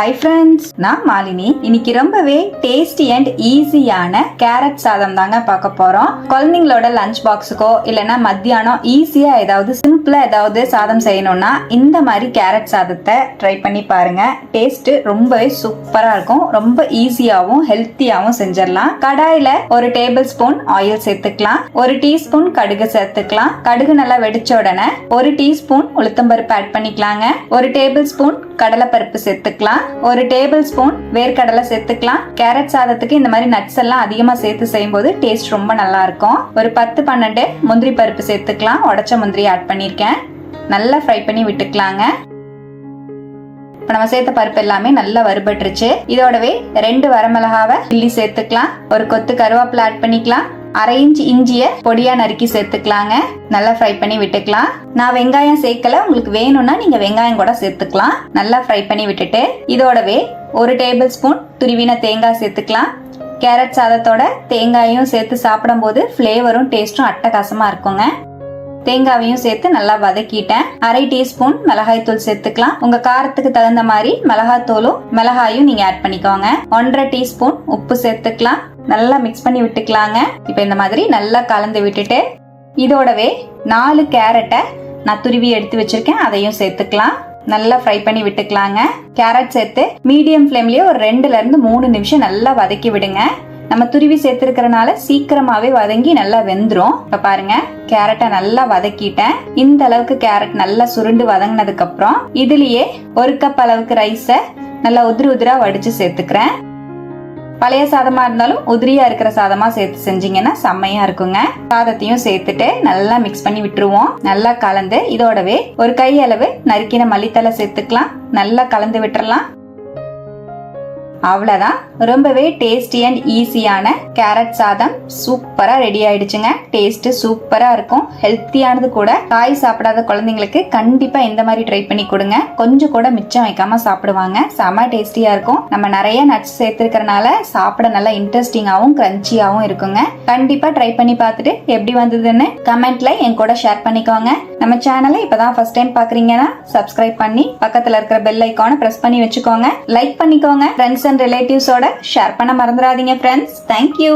Hi friends நான் மாலினி. இன்னைக்கு ரொம்பவே டேஸ்டி அண்ட் ஈஸியான கேரட் சாதம் தாங்க பார்க்க போறோம். குழந்தைங்களோட லஞ்ச் பாக்ஸுக்கோ இல்லைன்னா மத்தியானம் ஈஸியா ஏதாவது சிம்பிளா ஏதாவது சாதம் செய்யணும்னா இந்த மாதிரி கேரட் சாதத்தை ட்ரை பண்ணி பாருங்க. டேஸ்ட் ரொம்பவே சூப்பரா இருக்கும். ரொம்ப ஈஸியாவும் ஹெல்த்தியாவும் செஞ்சிடலாம். கடாயில ஒரு டேபிள் ஸ்பூன் ஆயில் சேர்த்துக்கலாம். ஒரு டீஸ்பூன் கடுகு சேர்த்துக்கலாம். கடுகு நல்லா வெடிச்ச உடனே ஒரு டீஸ்பூன் உளுத்தம்பருப்பு ஆட் பண்ணிக்கலாங்க. ஒரு டேபிள் ஸ்பூன் கடலைப்பருப்பு சேர்த்துக்கலாம். ஒரு டேபிள் ஸ்பூன் வேர்க்கடலை சேர்த்துக்கலாம். கேரட் சாதத்துக்கு இந்த மாதிரி நட்ஸ் எல்லாம் அதிகமா சேர்த்து செய்யும்போது டேஸ்ட் ரொம்ப நல்லா இருக்கும். ஒரு பத்து பன்னெண்டு முந்திரி பருப்பு சேர்த்துக்கலாம். உடச்ச முந்திரி ஆட் பண்ணியிருக்கேன். நல்லா ஃப்ரை பண்ணி விட்டுக்கலாங்க. இப்போ நம்ம சேர்த்த பருப்பு எல்லாமே நல்லா வறுபட்டுருச்சு. இதோடவே ரெண்டு வரமிளகாவை கிள்ளி சேர்த்துக்கலாம். ஒரு கொத்து கருவேப்பிலை ஆட் பண்ணிக்கலாம். அரை இன்ச் இஞ்சிய பொடியா நறுக்கி சேர்த்துக்கலாங்க. நல்லா ஃப்ரை பண்ணி விட்டுக்கலாம். நான் வெங்காயம் சேர்க்கல உங்களுக்கு வேணும்னா நீங்க வெங்காயம் கூட சேர்த்துக்கலாம். நல்லா ஃப்ரை பண்ணி விட்டுட்டு இதோடவே ஒரு டேபிள் ஸ்பூன் துருவின தேங்காய் சேர்த்துக்கலாம். கேரட் சாதத்தோட தேங்காயும் சேர்த்து சாப்பிடும்போது ஃப்ளேவரும் டேஸ்ட்டும் அட்டகாசமா இருக்குங்க. தேங்காவையும் சேர்த்து நல்லா வதக்கிட்டேன். அரை டீஸ்பூன் மிளகாய் தூள் சேர்த்துக்கலாம். உங்க காரத்துக்கு தகுந்த மாதிரி மிளகாய் தூளும் மிளகாயும் நீங்க ஆட் பண்ணிக்கோங்க. ஒன்றரை டீஸ்பூன் உப்பு சேர்த்துக்கலாம். நல்லா மிக்ஸ் பண்ணி விட்டுக்கலாங்க. இப்போ இந்த மாதிரி நல்லா கலந்து விட்டுட்டு இதோடவே நாலு கேரட்டை நான் துருவி எடுத்து வச்சிருக்கேன். அதையும் சேர்த்துக்கலாம். நல்லா ஃப்ரை பண்ணி விட்டுக்கலாங்க. கேரட் சேர்த்து மீடியம் ஃப்ளேம்லயே ஒரு ரெண்டுல இருந்து மூணு நிமிஷம் நல்லா வதக்கி விடுங்க. நம்ம துருவி சேர்த்துருக்கறனால சீக்கிரமாவே வதங்கி நல்லா வெந்துரும். இப்ப பாருங்க கேரட்டை நல்லா வதக்கிட்டேன். இந்த அளவுக்கு கேரட் நல்லா சுருண்டு வதங்கினதுக்கு அப்புறம் இதுலயே ஒரு கப் அளவுக்கு ரைஸை நல்லா உதிரி உதிரா வடிச்சு சேர்த்துக்கிறேன். பழைய சாதமா இருந்தாலும் உதிரியா இருக்கிற சாதமா சேர்த்து செஞ்சீங்கன்னா செம்மையா இருக்குங்க. சாதத்தையும் சேர்த்துட்டு நல்லா மிக்ஸ் பண்ணி விட்டுருவோம். நல்லா கலந்து இதோடவே ஒரு கை அளவு நறுக்கின மல்லித்தலை சேர்த்துக்கலாம். நல்லா கலந்து விட்டுறலாம். அவ்வளோதான் ரொம்பவே டேஸ்டி அண்ட் ஈஸியான கேரட் சாதம் சூப்பராக ரெடி ஆயிடுச்சுங்க. டேஸ்ட் சூப்பராக இருக்கும். ஹெல்த்தியானது கூட காய் சாப்பிடாத குழந்தைங்களுக்கு கண்டிப்பாக இந்த மாதிரி ட்ரை பண்ணி கொடுங்க. கொஞ்சம் கூட மிச்சம் வைக்காம சாப்பிடுவாங்க. செம டேஸ்டியாக இருக்கும். நம்ம நிறைய நட்ஸ் சேர்த்துருக்கறனால சாப்பிட நல்லா இன்ட்ரெஸ்டிங்காகவும் கிரன்ச்சியாகவும் இருக்குங்க. கண்டிப்பாக ட்ரை பண்ணி பார்த்துட்டு எப்படி வந்ததுன்னு கமெண்ட்ல என் கூட ஷேர் பண்ணிக்கோங்க. நம்ம சேனலை இப்பதான் ஃபர்ஸ்ட் டைம் பாக்குறீங்கன்னா சப்ஸ்கிரைப் பண்ணி பக்கத்துல இருக்கிற பெல் ஐக்கானை பிரஸ் பண்ணி வச்சுக்கோங்க. லைக் பண்ணிக்கோங்க. ஃப்ரெண்ட்ஸ் அண்ட் ரிலேட்டிவ்ஸோட ஷேர் பண்ண மறந்துடாதீங்க ஃப்ரெண்ட்ஸ் தேங்க்யூ